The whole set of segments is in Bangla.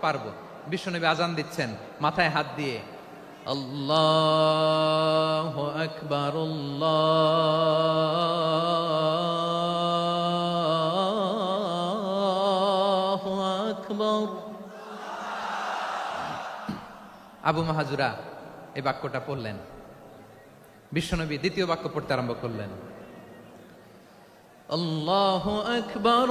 পারব। বিশ্বনবী আজান দিচ্ছেন মাথায় হাত দিয়ে। আল্লাহ আকবর আকবর। আবু মাহাজুরা এই বাক্যটা পড়লেন। বিশ্বনবী দ্বিতীয় বাক্য পড়তে আরম্ভ করলেন। আল্লাহ আকবর আকবর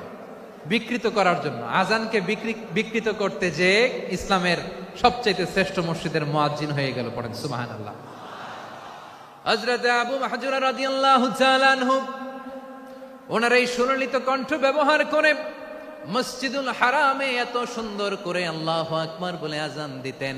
বিকৃত করার জন্য। আজানকে বিকৃ বিকৃত করতে যে ইসলামের সবচাইতে শ্রেষ্ঠ মসজিদের মুয়াজ্জিন হয়ে গেল, পড়েন সুবাহান আল্লাহ হজরত আবু মাহজুরা রাদিয়াল্লাহু তাআলা আনহু, ওনার এই সুললিত কণ্ঠ ব্যবহার করে মসজিদুল হারামে এত সুন্দর করে আল্লাহ আকবার বলে আজান দিতেন।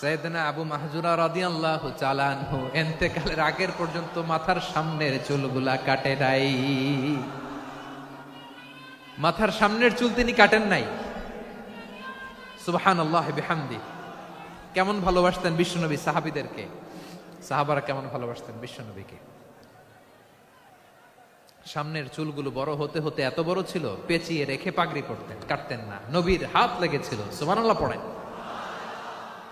সৈয়দনা আবু মাহজুরা রাদিয়াল্লাহু চালানহু এন্তেকালের আগের পর্যন্ত মাথার সামনের চুলগুলা কাটে নাই। মাথার সামনের চুল তিনি কাটেন নাই। সুবহান আল্লাহ বিহামদি। কেমন ভালোবাসতেন বিশ্বনবী সাহাবিদেরকে? সাহাবারা কেমন ভালোবাসতেন বিশ্বনবীকে? সামনের চুলগুলো বড় হতে হতে এত বড় ছিল, পেঁচিয়ে রেখে পাগড়ি করতেন কাটতেন না। নবীর হাত লেগেছিল, সুবহানাল্লাহ পড়েন।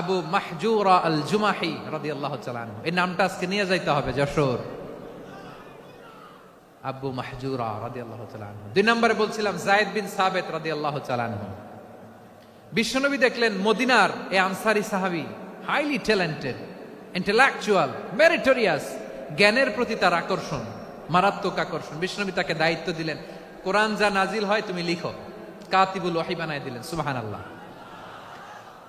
আবু মাহজুরা আল জুমাহি রাদি আল্লাহ চালানহু এই নামটা আজকে নিয়ে যাইতে হবে, যশোর। আবু মাহজুরা রাদি আল্লাহ চালানহু দুই নম্বরে বলছিলাম, জায়দ বিন সাবেত রাদি আল্লাহ চালানহু বিশ্বনবী দেখলেন মদিনার এ আনসারি সাহাবি হাইলি ট্যালেন্টেড ইন্টেলেকচুয়াল মেরিটোরিয়াস জ্ঞানের প্রতি তার আকর্ষণ, মারাত্মক আকর্ষণ। বিশ্বনবী তাকে দায়িত্ব দিলেন, কোরআন যা নাজিল হয় তুমি লিখো। কাতিবুল ওয়াহি বানায় দিলেন সুবাহান আল্লাহ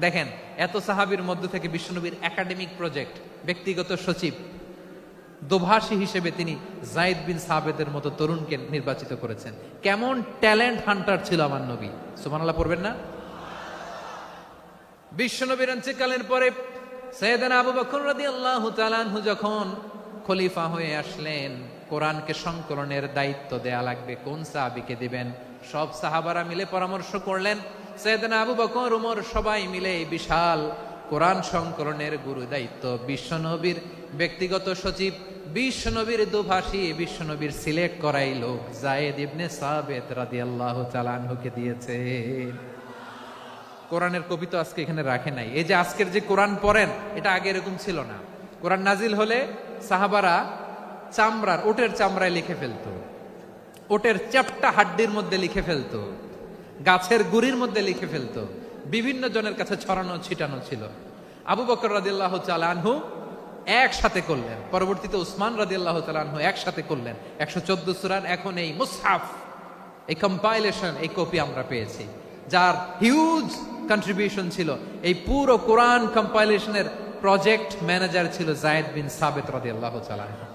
দেখেন, এত সাহাবীর মধ্য থেকে বিশ্বনবীর একাডেমিক প্রজেক্ট ব্যক্তিগত সচিব, দোভাষী হিসেবে তিনি জায়েদ বিন সাবেদের মতো তরুণকে নির্বাচিত করেছেন। কেমন ট্যালেন্ট হান্টার ছিল আমার নবী। সুবহানাল্লাহ পড়বেন না? বিশ্বনবীর অঞ্চলকালের পরে সৈয়দান আবু বকর রাদিয়াল্লাহু তাআলাহু যখন খলিফা হয়ে আসলেন, কোরআনকে সংকলনের দায়িত্ব দেয়া লাগবে। কোন সাহাবিকে দিবেন? সব সাহাবারা মিলে পরামর্শ করলেন সৈয়দানা আবু বকর, উমর সবাই মিলে বিশাল কোরআন সংকলনের গুরু দায়িত্ব। বিশ্বনবীর ব্যক্তিগত সচিব, বিশ্বনবীর দুভাষী, বিশ্বনবীর সিলেক্ট করাই লোক। জায়েদ ইবনে সাবেত রাদিয়াল্লাহু তাআলাহুকে দিয়েছে। কোরআনের কপি তো আজকে এখানে রাখে নাই। এই যে আজকের যে কোরআন পড়েন, এটা আগে এরকম ছিল না। কোরআন নাজিল হলে সাহাবারা চামড়ার, ওটের চামড়ায় লিখে ফেলতো। ওটের চ্যাপটা হাড্ডির মধ্যে লিখে ফেলতো। গাছের গুড়ির মধ্যে লিখে ফেলতো। বিভিন্ন জনের কাছে ছড়ানো, ছিটানো ছিল। আবু বকর রাদিল্লাহ আনহু একসাথে করলেন। পরবর্তীতে উসমান রাদিল্লাহ চালানহু একসাথে করলেন। একশো চোদ্দ সুরান এখন এই মুসহাফ, এই কম্পাইলেশন এই কপি আমরা পেয়েছি। যার হিউজ কন্ট্রিবিউশন ছিল। এই পুরো কোরআন কম্পাইলেশনের প্রজেক্ট ম্যানেজার ছিল জায়েদ বিন সাবেত রাদিয়াল্লাহু তাআলা আনহু।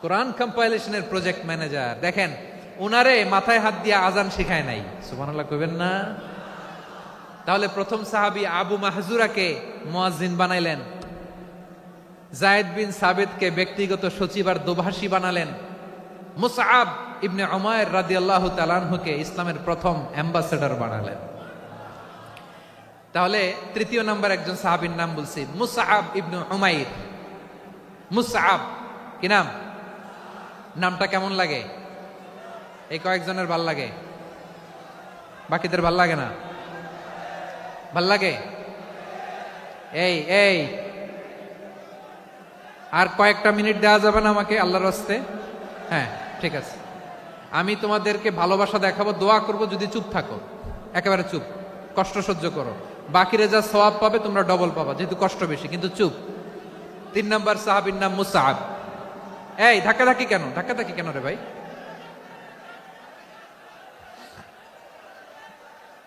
কোরআন কম্পাইলেশনের প্রজেক্ট ম্যানেজার দেখেন উনারে মাথায় হাত দিয়ে আজান শেখায় নাই। সুবহানাল্লাহ কইবেন না? তাহলে প্রথম সাহাবী আবু মাহজুরাকে মোয়াজিন বানাইলেন। জায়েদ বিন সাবেদকে ব্যক্তিগত সচিব আর দোভাষী বানালেন। মুসআব ইবনে উমায়ের রাদিয়াল্লাহু তাআলাকে ইসলামের প্রথম অ্যাম্বাসেডর বানালেন। তাহলে তৃতীয় নাম্বার একজন সাহাবীর নাম বলছি মুসাহাব ইবনে উমাইর। মুসআব, কি নাম? নামটা কেমন লাগে? এই কয়েকজনের ভালো লাগে। বাকিদের ভালো লাগে না। ভালো লাগে? এই এই। আর কয়েকটা মিনিট দেওয়া যাবে না আমাকে আল্লাহর রাস্তে? হ্যাঁ ঠিক আছে। আমি তোমাদেরকে ভালোবাসা দেখাবো, দোয়া করব, যদি চুপ থাকো। একেবারে চুপ। কষ্ট সহ্য করো। বাকিরে যা সওয়াব পাবে, তোমরা ডবল পাবা, যেহেতু কষ্ট বেশি, কিন্তু চুপ। তিন নম্বর সাহাবির নাম মুসাহাব এই ধাক্কা ধাক্কি কেন? ধাক্কা ধাক্কি কেন রে ভাই?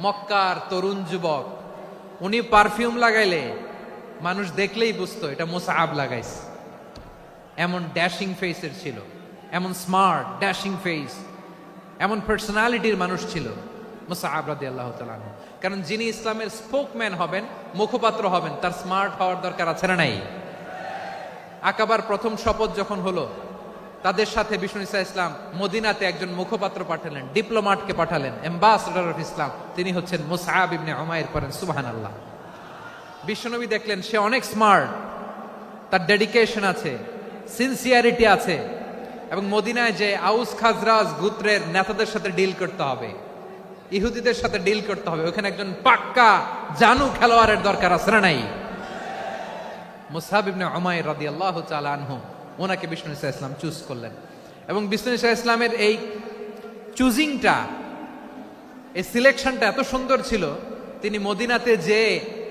মক্কার তরুণ যুবক, উনি পারফিউম লাগাইলে মানুষ দেখলেই বুঝতো, এটা মুসাহাব লাগাইছে। এমন ড্যাশিং ফেসের ছিল, এমন স্মার্ট ড্যাশিং ফেস এমন পার্সোনালিটির মানুষ ছিল মুসাহাব রাদি আল্লাহ তালু কারণ যিনি ইসলামের স্পোকম্যান হবেন, মুখপাত্র হবেন, তার স্মার্ট হওয়ার দরকার আছে না নাই? আকাবার প্রথম শপথ যখন হলো তাদের সাথে বিষ্ণু ইসা ইসলাম মদিনাতে একজন মুখপাত্র পাঠালেন ডিপ্লোমাটকে পাঠালেন অ্যাম্বাসডার অফ ইসলাম তিনি হচ্ছেন মুসাহাব ইবনে উমায়ের করেন সুবাহান আল্লাহ বিশ্বনবী দেখলেন, সে অনেক স্মার্ট তার ডেডিকেশন আছে সিনসিয়ারিটি আছে, এবং মদিনায় যে আউস খাজরাজ গুত্রের নেতাদের সাথে ডিল করতে হবে, ইহুদিদের সাথে ডিল করতে হবে, ওখানে একজন পাক্কা জানু খেলোয়াড়ের দরকার আছে না নাই? ইবনে উমাইর রাদিয়াল্লাহু তাআলা আনহু ওনাকে বিষ্ণু ইসা ইসলাম চুজ করলেন। এবং বিষ্ণু ইসা ইসলামের এই চুজিংটা এই সিলেকশনটা এত সুন্দর ছিল, তিনি মদিনাতে যে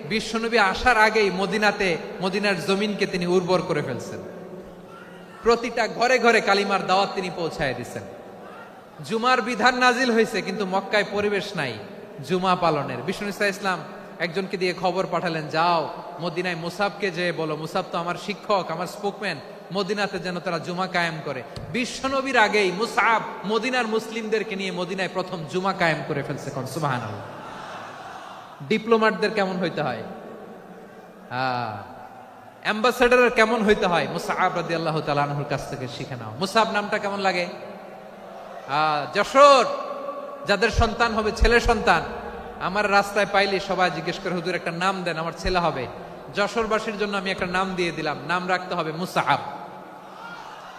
বিশ্বনবী আসার আগেই মদিনাতে, মদিনার জমিনকে তিনি উর্বর করে ফেলছেন। প্রতিটা ঘরে ঘরে কালিমার দাওয়াত তিনি পৌঁছায় দিচ্ছেন জুমার বিধান নাজিল হয়েছে, কিন্তু মক্কায় পরিবেশ নাই, জুমা পালনের। বিষ্ণু ইসা ইসলাম একজনকে দিয়ে খবর পাঠালেন, যাও, মদিনায় মুসাবকে যে বলো, মুসাব তো আমার শিক্ষক, আমার স্পোকম্যান মদিনাতে যেন তারা জুমা কায়েম করে। বিশ্বনবীর আগেই মুসাব মদিনার মুসলিমদেরকে নিয়ে মদিনায় প্রথম জুমা কায়েম করে ফেলছে কোন সুবাহান ডিপ্লোমাটদের কেমন হইতে হয়? অ্যাম্বাসেডারের কেমন হইতে হয়? মুসাহাব রাদি আল্লাহ তালাহুর কাছ থেকে শিখে নাও। মুসাব নামটা কেমন লাগে? আহ, যশোর। যাদের সন্তান হবে ছেলে সন্তান। আমার রাস্তায় পাইলে সবাই জিজ্ঞেস করে হুজুর একটা নাম দেন আমার ছেলে হবে। যশোরবাসীর জন্য আমি একটা নাম দিয়ে দিলাম। নাম রাখতে হবে মুসাহাব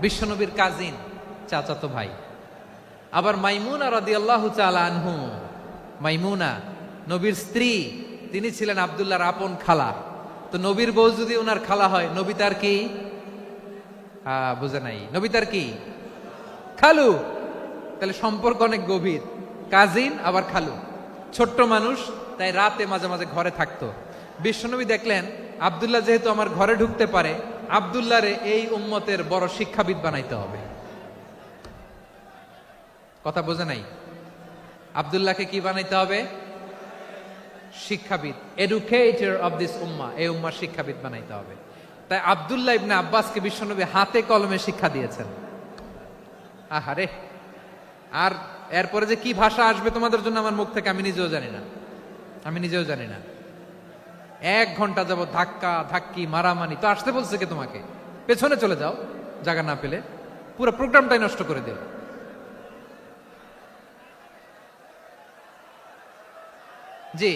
বিশ্বনবীর কাজিন চাচাতো ভাই। আবার মাইমুনা রাদি আল্লাহ চালানহু মাইমুনা, নবীর স্ত্রী, তিনি ছিলেন আবদুল্লাহর আপন খালা। তো নবীর বউ যদি ওনার খালা হয়, নবী তার কি? বুঝে নাই। নবী তার কি? খালু। তাহলে সম্পর্ক অনেক গভীর। কাজিন আবার খালু। ছোট্ট মানুষ, তাই রাতে মাঝে মাঝে ঘরে থাকতো। বিশ্বনবী দেখলেন, আবদুল্লাহ যেহেতু আমার ঘরে ঢুকতে পারে আবদুল্লাহরে এই উম্মতের বড় শিক্ষাবিদ বানাইতে হবে। কথা বোঝে নাই? আবদুল্লাহকে কি বানাইতে হবে? শিক্ষাবিদ। এডুকেটর অব দিস উম্মা, এই উম্মার শিক্ষাবিদ বানাইতে হবে। তাই আবদুল্লাহ ইবনে আব্বাসকে বিশ্বনবী হাতে কলমে শিক্ষা দিয়েছেন। আহারে আর এরপরে যে কি ভাষা আসবে তোমাদের জন্য আমার মুখ থেকে আমি নিজেও জানি না। আমি নিজেও জানি না। এক ঘণ্টা যাব ধাক্কা, ধাক্কি, মারামারি। তো আসতে বলছে কে তোমাকে? পেছনে চলে যাও, জায়গা না পেলে। পুরো প্রোগ্রামটাই নষ্ট করে দিও জি,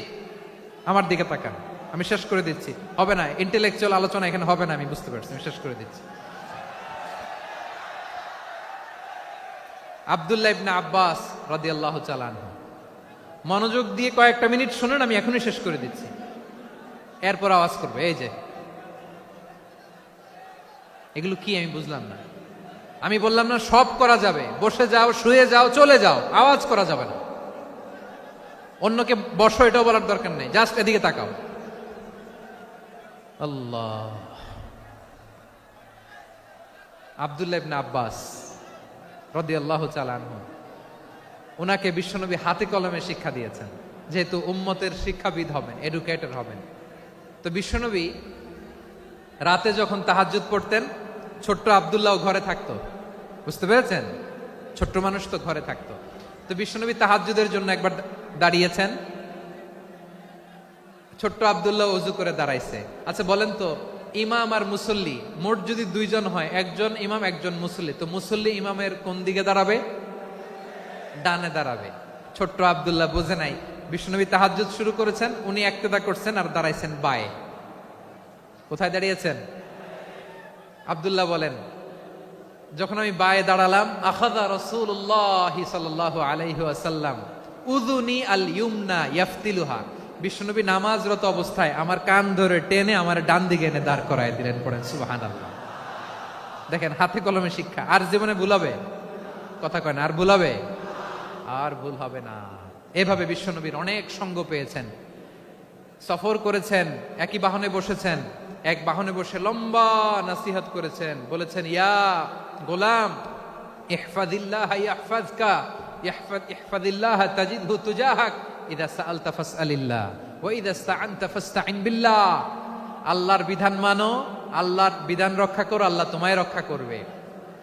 আমার দিকে তাকান। আমি শেষ করে দিচ্ছি। হবে না ইন্টেলেকচুয়াল আলোচনা এখানে হবে না, আমি বুঝতে পারছি। আমি শেষ করে দিচ্ছি। আবদুল্লাহ ইবনে আব্বাস রাদিয়াল্লাহু চালান মনোযোগ দিয়ে কয়েকটা মিনিট শুনুন, আমি এখনই শেষ করে দিচ্ছি। এরপর আওয়াজ করবে, এই যে। এগুলো কি আমি বুঝলাম না। আমি বললাম না, সব করা যাবে। বসে যাও, শুয়ে যাও, চলে যাও, আওয়াজ করা যাবে না। অন্যকে বসো, এটাও বলার দরকার নেই। জাস্ট এদিকে তাকাও। আল্লাহ। আবদুল্লাহ ইবনে আব্বাস রদি আল্লাহ চালানহু ওনাকে বিশ্বনবী হাতে কলমে শিক্ষা দিয়েছেন। যেহেতু উম্মতের শিক্ষাবিদ হবেন এডুকেটর হবেন। তো বিশ্বনবী রাতে যখন তাহাজ্জুদ পড়তেন, ছোট্ট আবদুল্লাহ ঘরে থাকতো। বুঝতে পেরেছেন? ছোট্ট মানুষ তো ঘরে থাকতো। তো বিশ্বনবী তাহাজ্জুদের জন্য একবার দাঁড়িয়েছেন। ছোট্ট আবদুল্লাহ অজু করে দাঁড়াইছে। আচ্ছা বলেন তো, ইমাম আর মুসল্লি, মোট যদি দুইজন হয়, একজন ইমাম, একজন মুসল্লি, তো মুসল্লি ইমামের কোন দিকে দাঁড়াবে? ডানে দাঁড়াবে। ছোট্ট আবদুল্লাহ বোঝে নাই। বিষ্ণুনবী তাহাজ্জুদ শুরু করেছেন, উনি একতেদা করছেন আর দাঁড়াইছেন বায়ে। কোথায় দাঁড়িয়েছেন? আবদুল্লাহ বলেন, যখন আমি বায়ে দাঁড়ালাম আখাদা রসুল্লাহ সাল্লাহ উদুনি আল ইউমনা ইয়াফতিলুহা। বিশ্বনবী নামাজরত অবস্থায় আমার কান ধরে টেনে আমার ডান দিকে এনে দাঁড় করায় দিলেন, পড়েন সুবাহান আল্লাহ দেখেন, হাতে কলমে শিক্ষা। আর জীবনে ভুলাবে কথা কয় না, আর ভুলাবে আর ভুল হবে না। এভাবে বিশ্বনবীর অনেক সঙ্গ পেয়েছেন। সফর করেছেন, একই বাহনে বসেছেন, এক বাহনে বসে লম্বা নাসিহাত করেছেন, বলেছেন, ইয়া গোলাম, ইহফাদিল্লাহ বিল্লাহ। আল্লাহর বিধান মানো, আল্লাহর বিধান রক্ষা করো, আল্লাহ তোমায় রক্ষা করবে।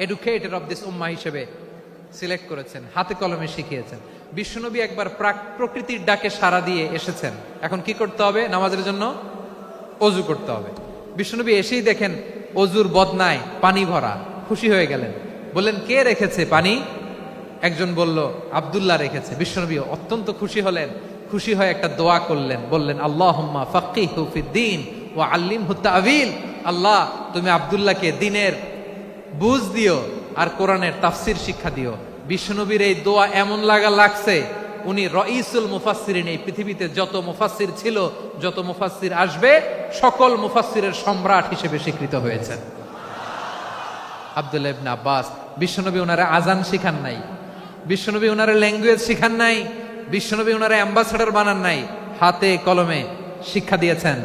এডুকেটেড অব দিস উম্মা হিসেবে সিলেক্ট করেছেন, হাতে কলমে শিখিয়েছেন। বিশ্বনবী একবার প্রাক- প্রকৃতির ডাকে সাড়া দিয়ে এসেছেন। এখন কি করতে হবে? নামাজের জন্য অজু করতে হবে। বিশ্বনবী এসেই দেখেন অজুর বদনায় পানি ভরা, খুশি হয়ে গেলেন। বললেন, কে রেখেছে পানি? একজন বলল, আব্দুল্লাহ রেখেছে। বিশ্বনবী অত্যন্ত খুশি হলেন, খুশি হয়ে একটা দোয়া করলেন। বললেন আল্লাহ ফাকিহু ফিদ্দিন ও আল্লিম তাবিল আল্লাহ, তুমি আব্দুল্লাহকে দিনের বুঝ দিও আর কোরআনের তাফসির শিক্ষা দিও। বিশ্বনবীর এই দোয়া এমন লাগা লাগছে, উনি রইসুল মুফাসসিরিন, এই পৃথিবীতে যত মুফাসসির ছিল, যত মুফাসসির আসবে, সকল মুফাসসিরের সম্রাট হিসেবে স্বীকৃত হয়েছেন আব্দুল্লাহ ইবনে আব্বাস, বিশ্বনবী ওনারা আজান শিখান নাই, বিশ্বনবী ওনারা ল্যাঙ্গুয়েজ শিখান নাই, বিশ্বনবী ওনারা অ্যাম্বাসাডার বানান নাই, হাতে কলমে শিক্ষা দিয়েছেন।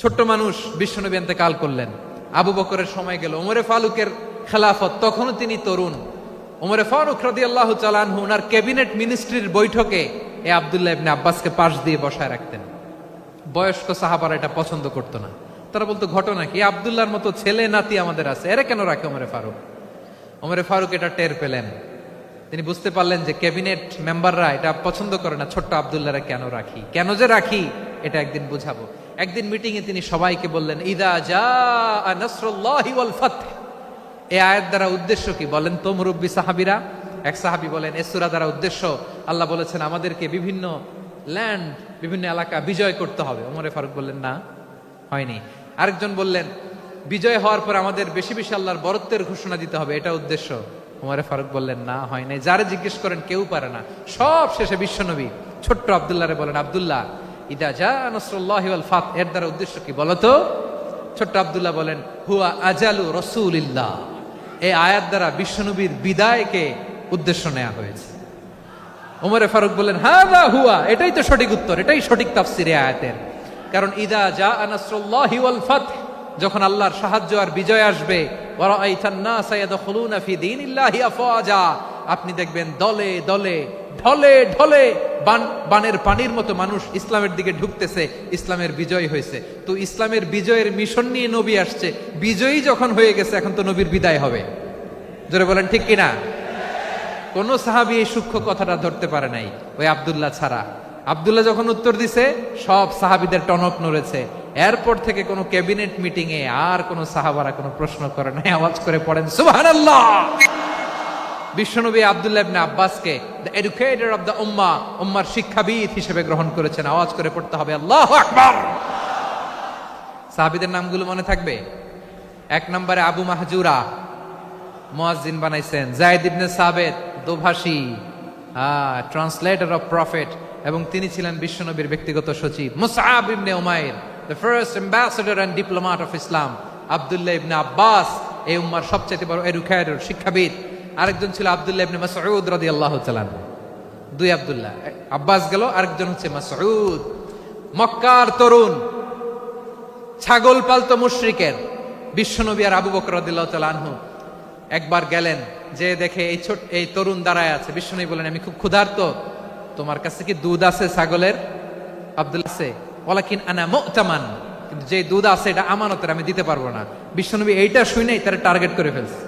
ছোট্ট মানুষ বিশ্বনবী কাল করলেন। আবু বকরের সময় গেল। ওমরে ফালুকের খেলাফত, তখনও তিনি তরুণ। ওমরে ফারুক রাদি আল্লাহ চালানহু ওনার ক্যাবিনেট মিনিস্ট্রির বৈঠকে এ আবদুল্লাহ ইবনে আব্বাসকে পাশ দিয়ে বসায় রাখতেন। বয়স্ক সাহাবারা এটা পছন্দ করতো না। তারা বলতো, ঘটনা কি? আবদুল্লাহর মতো ছেলে নাতি আমাদের আছে। এরা কেন রাখে ওমরে ফারুক? ওমরে ফারুক এটা টের পেলেন। তিনি বুঝতে পারলেন যে ক্যাবিনেট মেম্বাররা এটা পছন্দ করে না, ছোট্ট আবদুল্লাহরা কেন রাখি? কেন যে রাখি? এটা একদিন বুঝাবো। একদিন মিটিং এ তিনি সবাইকে বললেন, ইদা নাসরুল্লাহি ওয়াল ফাতহ। এই দ্বারা উদ্দেশ্য কি? বলেন তো, মুরব্বী সাহাবিরা। এক সাহাবি বলেন এসুরা দ্বারা উদ্দেশ্য আল্লাহ বলেছেন, আমাদেরকে বিভিন্ন ল্যান্ড বিভিন্ন এলাকা বিজয় করতে হবে। ওমরে ফারুক বললেন, না, হয়নি। আরেকজন বললেন, বিজয় হওয়ার পর আমাদের বেশি বেশি আল্লাহর বরত্বের ঘোষণা দিতে হবে, এটা উদ্দেশ্য। ওমরে ফারুক বললেন, না হয় নাই যারা জিজ্ঞেস করেন, কেউ পারে না? সব শেষে বিশ্বনবী, ছোট্ট আবদুল্লাহরে বলেন, আবদুল্লাহ ইদা যা নসরুল্লাহ ফাত, এর দ্বারা উদ্দেশ্য কি বলতো? ছোট্ট আবদুল্লাহ বলেন, হুয়া আজালু রসুলিল্লাহ। এই আয়াত দ্বারা বিশ্বনবীর বিদায়কে উদ্দেশ্য নেওয়া হয়েছে। ওমরে ফারুক বললেন হ্যাঁ হুয়া, এটাই তো সঠিক উত্তর, এটাই সঠিক তাফসিরে আয়াতের। কারণ ইদা যা আনাসরুল্লাহি ওয়াল ফাতহ যখন আল্লাহর সাহায্য আর বিজয় আসবে আপনি দেখবেন দলে দলে ঢলে ঢলে বান, বানের পানির মতো মানুষ ইসলামের দিকে ঢুকতেছে, ইসলামের বিজয় হয়েছে। তো ইসলামের বিজয়ের মিশন নিয়ে নবী আসছে, বিজয়ী যখন হয়ে গেছে, এখন তো নবীর বিদায় হবে। জোরে বলেন, ঠিক কিনা? কোন সাহাবি এই সূক্ষ্ম কথাটা ধরতে পারে নাই, ওই আবদুল্লাহ ছাড়া। আব্দুল্লাহ যখন উত্তর দিছে, সব সাহাবিদের টনক নড়েছে। এরপর থেকে কোনো ক্যাবিনেট মিটিং এ আর কোনো সাহাবারা কোনো প্রশ্ন করে নাই, আওয়াজ করে পড়েন, সুবহানাল্লাহ! বিশ্বনবী Abdullah আব্বাসকে the educator of the ummah উম্মার শিক্ষাবিদ হিসেবে গ্রহণ করেছেন। আওয়াজ করে পড়তে হবে, আল্লাহ আকবার! সাহাবিদের নামগুলো মনে থাকবে? এক নম্বরে আবু মাহজুরা, মুয়াজ্জিন বানাইছেন। জায়েদ ইবনে সাবেত, দোভাষী ট্রান্সলেটর অফ প্রফেট এবং তিনি ছিলেন বিশ্বনবীর ব্যক্তিগত সচিব। Musab ibn Umair the first ambassador and diplomat of Islam Abdullah ibn Abbas, এই উম্মার সবচেয়ে বড় এডুকেটর শিক্ষাবিদ। আরেকজন ছিল আব্দুল্লাহ ইবনে মাসউদ রাদিয়াল্লাহু তাআলা দুই আব্দুল্লাহ। আব্বাস গেল, আরেকজন হচ্ছে মাসউদ। মক্কার তরুণ, ছাগল পালতো মুশরিকের, বিশ্বনবী আর আবু বকর রাদিয়াল্লাহু তাআলা আনহু। একবার গেলেন, যে দেখে এই ছোট, এই তরুণ দাঁড়ায় আছে। বিশ্বনবী বলেন, আমি খুব ক্ষুধার্ত। তোমার কাছে কি দুধ আছে ছাগলের? আব্দুল আছে ওলাকিন আনা মুতামান। কিন্তু যে দুধ আছে, এটা আমানতের, আমি দিতে পারব না। বিশ্বনবী এইটা শুনেই তারা টার্গেট করে ফেলছে।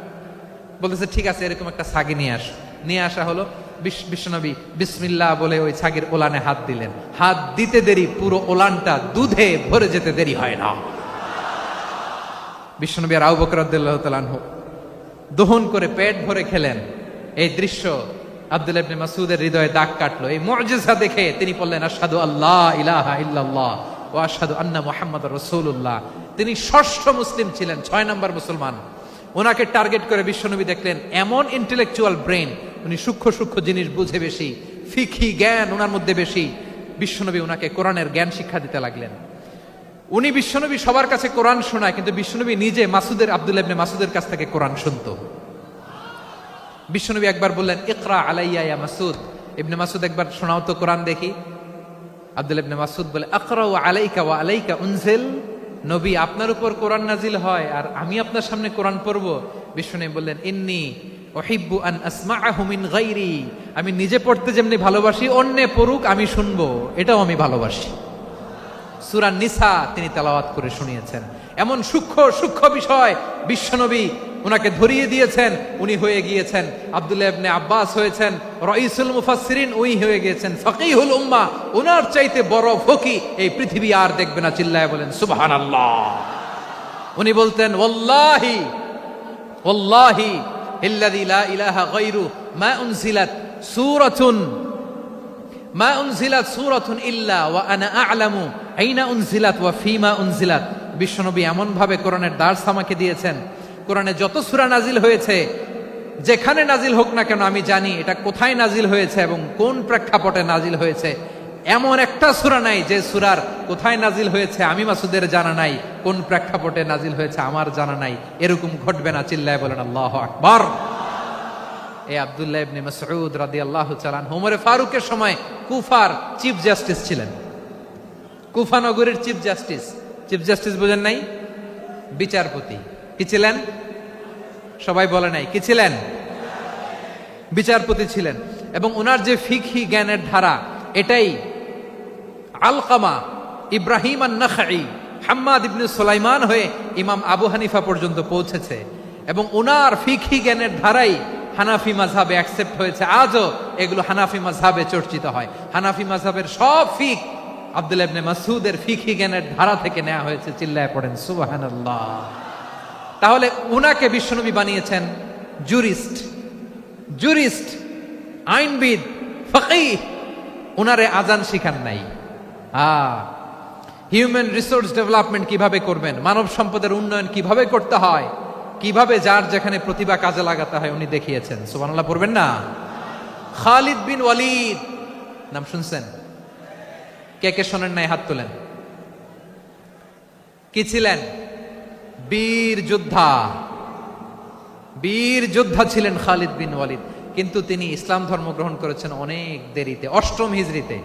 বলতেছে, ঠিক আছে, এরকম একটা ছাগি নিয়ে আস। নিয়ে আসা হলো বিশ- বিশ্বনবী বিসমিল্লাহ বলে ওই ছাগির ওলানে হাত দিলেন। হাত দিতে দেরি, পুরো ওলানটা দুধে ভরে যেতে দেরি হয় না। বিশ্বনবী আর রাদিয়াল্লাহু তাআলা দহন করে পেট ভরে খেলেন। এই দৃশ্য আব্দুল ইবনে মাসুদের হৃদয়ে দাগ কাটলো। এই মুআজিজা দেখে তিনি বললেন, আশহাদু আল্লাহ ইলাহা ইল্লাল্লাহ ওয়া আশহাদু আন্না মুহাম্মাদুর রাসূলুল্লাহ। তিনি ষষ্ঠ মুসলিম ছিলেন, ছয় নম্বর মুসলমান। ওনাকে টার্গেট করে বিশ্বনবী দেখলেন, এমন ইন্টেলেকচুয়াল ব্রেন উনি সূক্ষ্ম সূক্ষ্ম জিনিস বুঝে বেশি ফিকি জ্ঞান ওনার মধ্যে বেশি। বিশ্বনবী ওনাকে কোরআনের জ্ঞান শিক্ষা দিতে লাগলেন। উনি বিশ্বনবী সবার কাছে কোরআন শোনায়, কিন্তু বিশ্বনবী নিজে মাসুদের আব্দুল ইবনে মাসুদের কাছ থেকে কোরআন শুনতো। বিশ্বনবী একবার বললেন, ইকরা আলাইয়া ইয়া মাসুদ। ইবনে মাসুদ একবার, শোনাও তো কোরআন দেখি। আব্দুল ইবনে মাসুদ বলে আকরা ওয়া আলাইকা ওয়া আলাইকা উনজিল। নবী আপনার উপর কোরআন নাজিল হয় আর আমি আপনার সামনে কোরআন পড়ব। বিশ্বনবী বললেন, ইন্নি ওহিব্বু আন আসমা আহমিন গাইরি আমি নিজে পড়তে যেমনি ভালোবাসি, অন্যে পড়ুক, আমি শুনব। এটাও আমি ভালোবাসি। সুরান নিসা তিনি তেলাওয়াত করে শুনিয়েছেন। এমন সূক্ষ্ম সূক্ষ্ম বিষয় বিশ্বনবী ওনাকে ধরিয়ে দিয়েছেন, উনি হয়ে গিয়েছেন। আব্দুল্লাহ আব্বাস হয়েছেন, রইসুল মুফাসসিরিন উই হয়ে গিয়েছেন, ফকিহুল উম্মা ওনার চাইতে বড় ফকি এই পৃথিবী আর দেখবে না, চিল্লায় বলেন, সুবহানাল্লাহ। উনি বলতেন, ওয়াল্লাহি ওল্লাহি ইল্লাযী লা ইলাহা গায়রু, মা উনজিলাত মা উনজিলাত ইল্লা ওয়া আনা আ'লামু উনজিলাত উনজিলাত। বিশ্বনবী এমন ভাবে কোরআনের দার্স আমাকে দিয়েছেন কোরআনে যত সুরা নাজিল হয়েছে, যেখানে নাজিল হোক না কেন আমি জানি এটা কোথায় নাজিল হয়েছে এবং কোন প্রেক্ষাপটে নাজিল হয়েছে। এমন একটা সুরা নাই যে সুরার কোথায় নাজিল হয়েছে আমি মাসুদের জানা নাই, কোন প্রেক্ষাপটে নাজিল হয়েছে আমার জানা নাই, এরকম ঘটবে না, চিল্লায় বলেন, আল্লাহু আকবার। এ আব্দুল্লাহ ইবনে মাসউদ রাদিয়াল্লাহু তাআলা ওমরে ফারুকের সময় কুফার চিফ জাস্টিস ছিলেন। কুফা নগরীর চিফ জাস্টিস। চিফ জাস্টিস বোঝেন নাই? বিচারপতি। কি ছিলেন? সবাই বলে নাই। কি ছিলেন? বিচারপতি ছিলেন। এবং ওনার যে ফিকহি জ্ঞানের ধারা, এটাই আলকামা ইব্রাহিম হাম্মাদ ইবনে সুলাইমান হয়ে ইমাম আবু হানিফা পর্যন্ত পৌঁছেছে। এবং ওনার ফিকহি জ্ঞানের ধারাই হানাফি মাঝহাবে অ্যাকসেপ্ট হয়েছে। আজও এগুলো হানাফি মাঝহাবে চর্চিত হয়। হানাফি মাঝহাবের সব ফিক আব্দুল ইবনে মাসুদের ফিকহি জ্ঞানের ধারা থেকে নেওয়া হয়েছে। চিল্লায় পড়েন। সুবহানাল্লাহ। তাহলে উনাকে বিশ্বনবী বানিয়েছেন জুরিস্ট। জুরিস্ট, আইনবিদ, ফকিহ, উনারে আজান শিখান নাই। আ, হিউম্যান রিসোর্স ডেভেলপমেন্ট কীভাবে করবেন, মানব সম্পদের উন্নয়ন কীভাবে করতে হয়, কীভাবে যার যেখানে প্রতিভা কাজে লাগাতে হয় উনি দেখিয়েছেন। সুবহানাল্লাহ, পড়বেন না? খালিদ বিন ওয়ালিদ, নাম শুনছেন? কে কে শোনেন নাই, হাত তোলেন। কি ছিলেন? বীর যোদ্ধা। বীর যোদ্ধা ছিলেন খালিদ বিন ওয়ালিদ। কিন্তু তিনি ইসলাম ধর্ম গ্রহণ করেছেন অনেক দেরিতে, অষ্টম হিজড়িতে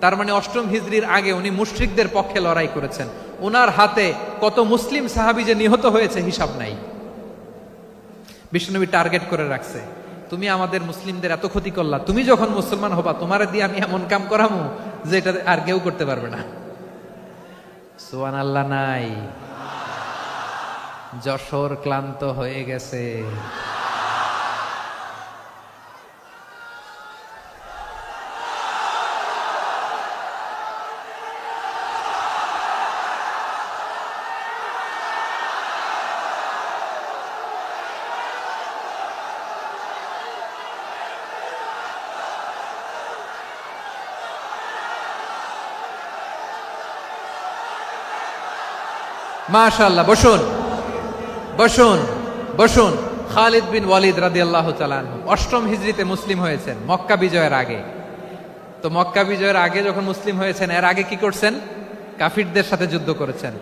তার মানে অষ্টম হিজড়ির আগে উনি মুশরিকদের পক্ষে লড়াই করেছেন। ওনার হাতে কত মুসলিম সাহাবি যে নিহত হয়েছে হিসাব নাই। বিষ্ণুনবী টার্গেট করে রাখছে, তুমি আমাদের মুসলিমদের এত ক্ষতি করলা, তুমি যখন মুসলমান হবা, তোমারে দিয়ে আমি এমন কাম করামু যে এটা আর কেউ করতে পারবে না। সোয়ান আল্লাহ নাই। যশোর ক্লান্ত হয়ে গেছে। মাশাল্লাহ বসুন। বসুন বসুন। খালিদ বিন ওয়ালিদ রাদি আল্লাহ চালান অষ্টম হিজড়িতে মুসলিম হয়েছেন, মক্কা বিজয়ের আগে। তো মক্কা বিজয়ের আগে যখন মুসলিম হয়েছেন, এর আগে কি করছেন? কাফিরদের সাথে যুদ্ধ করেছেন।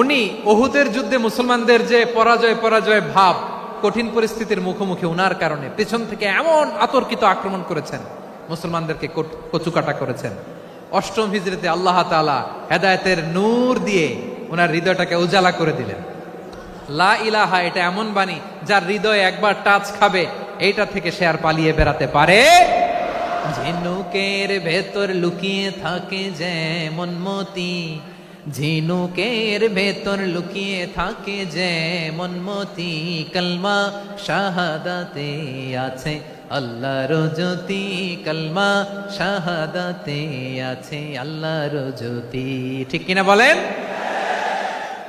উনি ওহুদের যুদ্ধে মুসলমানদের যে পরাজয় পরাজয় ভাব, কঠিন পরিস্থিতির মুখোমুখি উনার কারণে পেছন থেকে এমন আতর্কিত আক্রমণ করেছেন, মুসলমানদেরকে কচুকাটা করেছেন। অষ্টম হিজড়িতে আল্লাহ তাআলা হেদায়েতের নূর দিয়ে ওনার হৃদয়টাকে উজালা করে দিলেন। লা ইলাহা, এটা এমন বাণী যার হৃদয় একবার টাচ খাবে, এইটা থেকে সে আর পালিয়ে বেড়াতে পারে। ঝিনুকের ভেতর লুকিয়ে থাকে যেমন মতি, ঝিনুকের ভেতর লুকিয়ে থাকে যেমন মতি। কলমা শাহাদাতে আছে, আল্লাহর জ্যোতি। কলমা শাহাদাতে আছে, আল্লাহর জ্যোতি। ঠিক কিনা বলেন?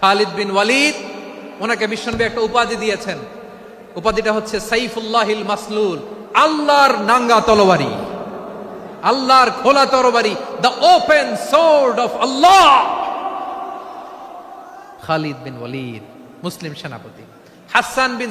খালিদ বিন ওয়ালিদ, ওনাকে বিশ্বনবী একটা উপাধি দিয়েছেন। উপাধিটা হচ্ছে সাইফুল্লাহিল মাসলুল, আল্লাহর নাঙ্গা তলোয়ারি। আল্লাহর খোলা তরবারি the open sword of Allah Khalid bin Walid, Muslim সেনাপতি। Hasan bin